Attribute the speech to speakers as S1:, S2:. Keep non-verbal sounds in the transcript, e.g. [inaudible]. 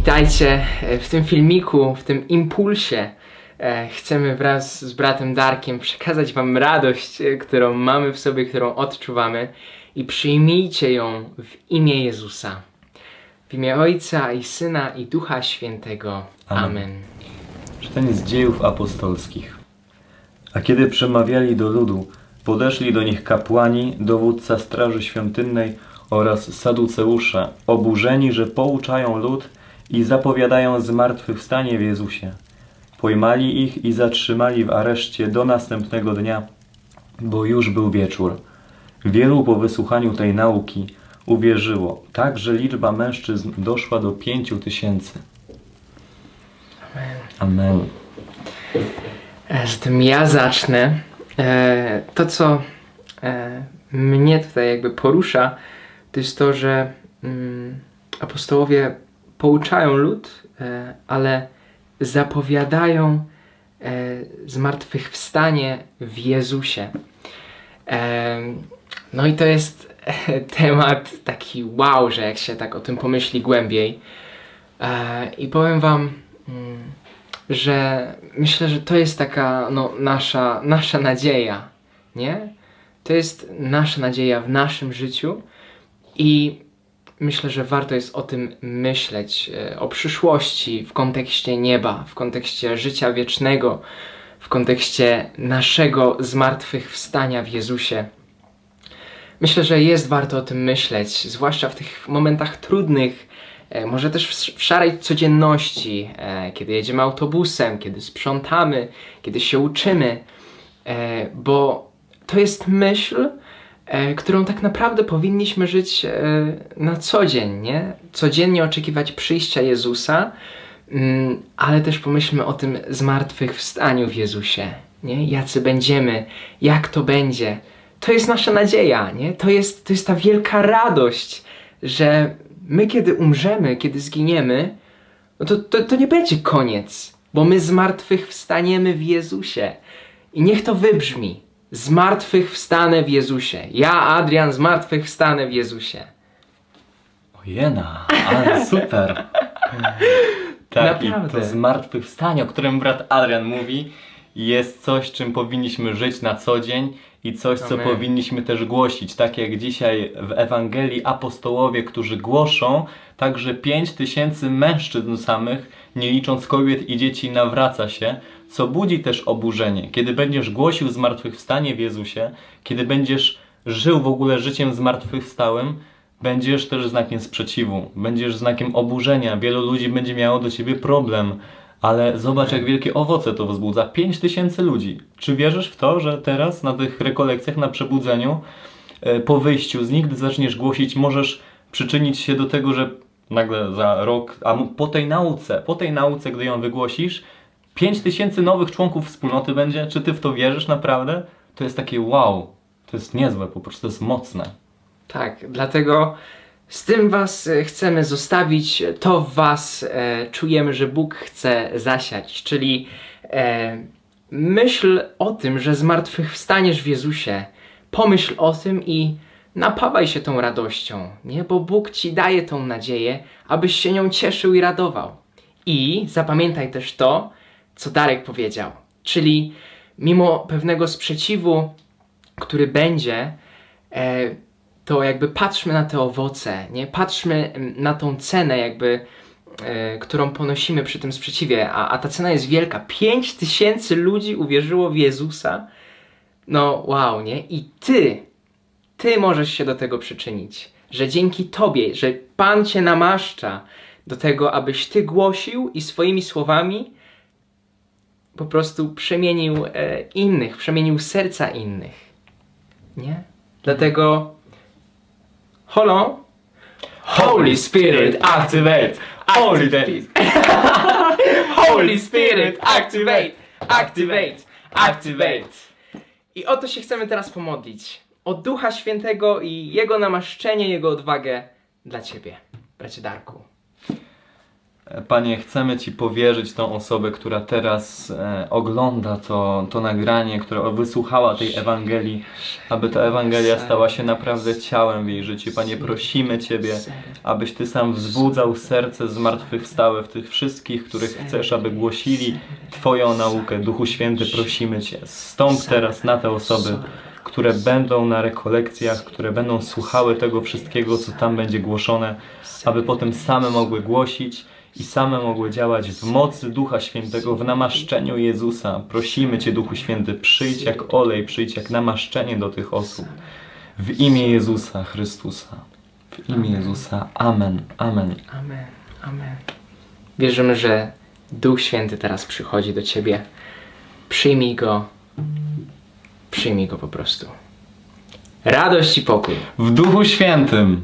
S1: Witajcie e, w tym filmiku, w tym impulsie. E, Chcemy wraz z bratem Darkiem przekazać Wam radość, e, którą mamy w sobie, którą odczuwamy i przyjmijcie ją w imię Jezusa. W imię Ojca i Syna i Ducha Świętego.
S2: Amen.
S1: Amen.
S2: Czytanie z dziejów apostolskich. A kiedy przemawiali do ludu, podeszli do nich kapłani, dowódca straży świątynnej oraz saduceusze, oburzeni, że pouczają lud i zapowiadają zmartwychwstanie w Jezusie. Pojmali ich i zatrzymali w areszcie do następnego dnia, bo już był wieczór. Wielu po wysłuchaniu tej nauki uwierzyło, tak że liczba mężczyzn doszła do pięciu tysięcy. Amen.
S1: E, Zatem ja zacznę. E, To, co e, mnie tutaj jakby porusza, to jest to, że mm, apostołowie pouczają lud, e, ale zapowiadają e, zmartwychwstanie w Jezusie. E, No i to jest temat taki wow, że jak się tak o tym pomyśli głębiej. I powiem wam, mm, że myślę, że to jest taka no, nasza, nasza nadzieja, nie? To jest nasza nadzieja w naszym życiu i myślę, że warto jest o tym myśleć, e, o przyszłości w kontekście nieba, w kontekście życia wiecznego, w kontekście naszego zmartwychwstania w Jezusie. Myślę, że jest warto o tym myśleć, zwłaszcza w tych momentach trudnych, e, może też w, szarej codzienności, e, kiedy jedziemy autobusem, kiedy sprzątamy, kiedy się uczymy, bo to jest myśl, którą tak naprawdę powinniśmy żyć e, na co dzień, nie? Codziennie oczekiwać przyjścia Jezusa, mm, ale też pomyślmy o tym zmartwychwstaniu w Jezusie, nie? Jacy będziemy, jak to będzie. To jest nasza nadzieja, nie? To jest, to jest ta wielka radość, że my kiedy umrzemy, kiedy zginiemy, no to, to, to nie będzie koniec, bo my zmartwychwstaniemy w Jezusie. I niech to wybrzmi. Zmartwychwstanę w Jezusie. Ja, Adrian, zmartwychwstanę w Jezusie.
S2: Ojena, ale super. [laughs] tak,
S1: Naprawdę.
S2: i to zmartwychwstanie, o którym brat Adrian mówi, jest coś, czym powinniśmy żyć na co dzień i coś, co powinniśmy też głosić. Tak jak dzisiaj w Ewangelii apostołowie, którzy głoszą, także 5 tysięcy mężczyzn samych, nie licząc kobiet i dzieci, nawraca się, co budzi też oburzenie. Kiedy będziesz głosił zmartwychwstanie w Jezusie, kiedy będziesz żył w ogóle życiem zmartwychwstałym, będziesz też znakiem sprzeciwu, będziesz znakiem oburzenia. Wielu ludzi będzie miało do ciebie problem, ale zobacz, jak wielkie owoce to wzbudza. 5 tysięcy ludzi. Czy wierzysz w to, że teraz na tych rekolekcjach, na przebudzeniu, e, po wyjściu z nich, gdy zaczniesz głosić, możesz przyczynić się do tego, że nagle za rok, a po tej nauce, po tej nauce, gdy ją wygłosisz, 5 tysięcy nowych członków wspólnoty będzie? Czy ty w to wierzysz naprawdę? To jest takie wow. To jest niezłe, po prostu to jest mocne.
S1: Tak, dlatego z tym Was e, chcemy zostawić. To w Was e, czujemy, że Bóg chce zasiać, czyli e, myśl o tym, że zmartwychwstaniesz w Jezusie. Pomyśl o tym i napawaj się tą radością, nie? Bo Bóg Ci daje tą nadzieję, abyś się nią cieszył i radował. I zapamiętaj też to, co Darek powiedział, czyli mimo pewnego sprzeciwu, który będzie, e, to jakby patrzmy na te owoce, nie? Patrzmy mm, na tą cenę jakby, e, którą ponosimy przy tym sprzeciwie, a, a ta cena jest wielka. 5 tysięcy ludzi uwierzyło w Jezusa. No wow, nie? I ty, ty możesz się do tego przyczynić, że dzięki tobie, że Pan cię namaszcza do tego, abyś ty głosił i swoimi słowami po prostu przemienił e, innych, przemienił serca innych. Nie? Dlatego Holo Holy Spirit activate
S2: Holy
S1: Activate. [laughs] Holy Spirit activate Activate Activate I o to się chcemy teraz pomodlić o Ducha Świętego i Jego namaszczenie, Jego odwagę dla Ciebie, bracie Darku.
S2: Panie, chcemy Ci powierzyć tą osobę, która teraz e, ogląda to, to nagranie, która wysłuchała tej Ewangelii, aby ta Ewangelia stała się naprawdę ciałem w jej życiu. Panie, prosimy Ciebie, abyś Ty sam wzbudzał serce zmartwychwstałe w tych wszystkich, których chcesz, aby głosili Twoją naukę. Duchu Święty, prosimy Cię, stąp teraz na te osoby, które będą na rekolekcjach, które będą słuchały tego wszystkiego, co tam będzie głoszone, aby potem same mogły głosić i same mogły działać w mocy Ducha Świętego, w namaszczeniu Jezusa. Prosimy Cię, Duchu Święty, przyjdź jak olej, przyjdź jak namaszczenie do tych osób. W imię Jezusa Chrystusa. W imię Jezusa. Amen. Amen.
S1: Amen, amen. Wierzymy, że Duch Święty teraz przychodzi do ciebie. Przyjmij go. Przyjmij go po prostu. Radość i pokój.
S2: W Duchu Świętym.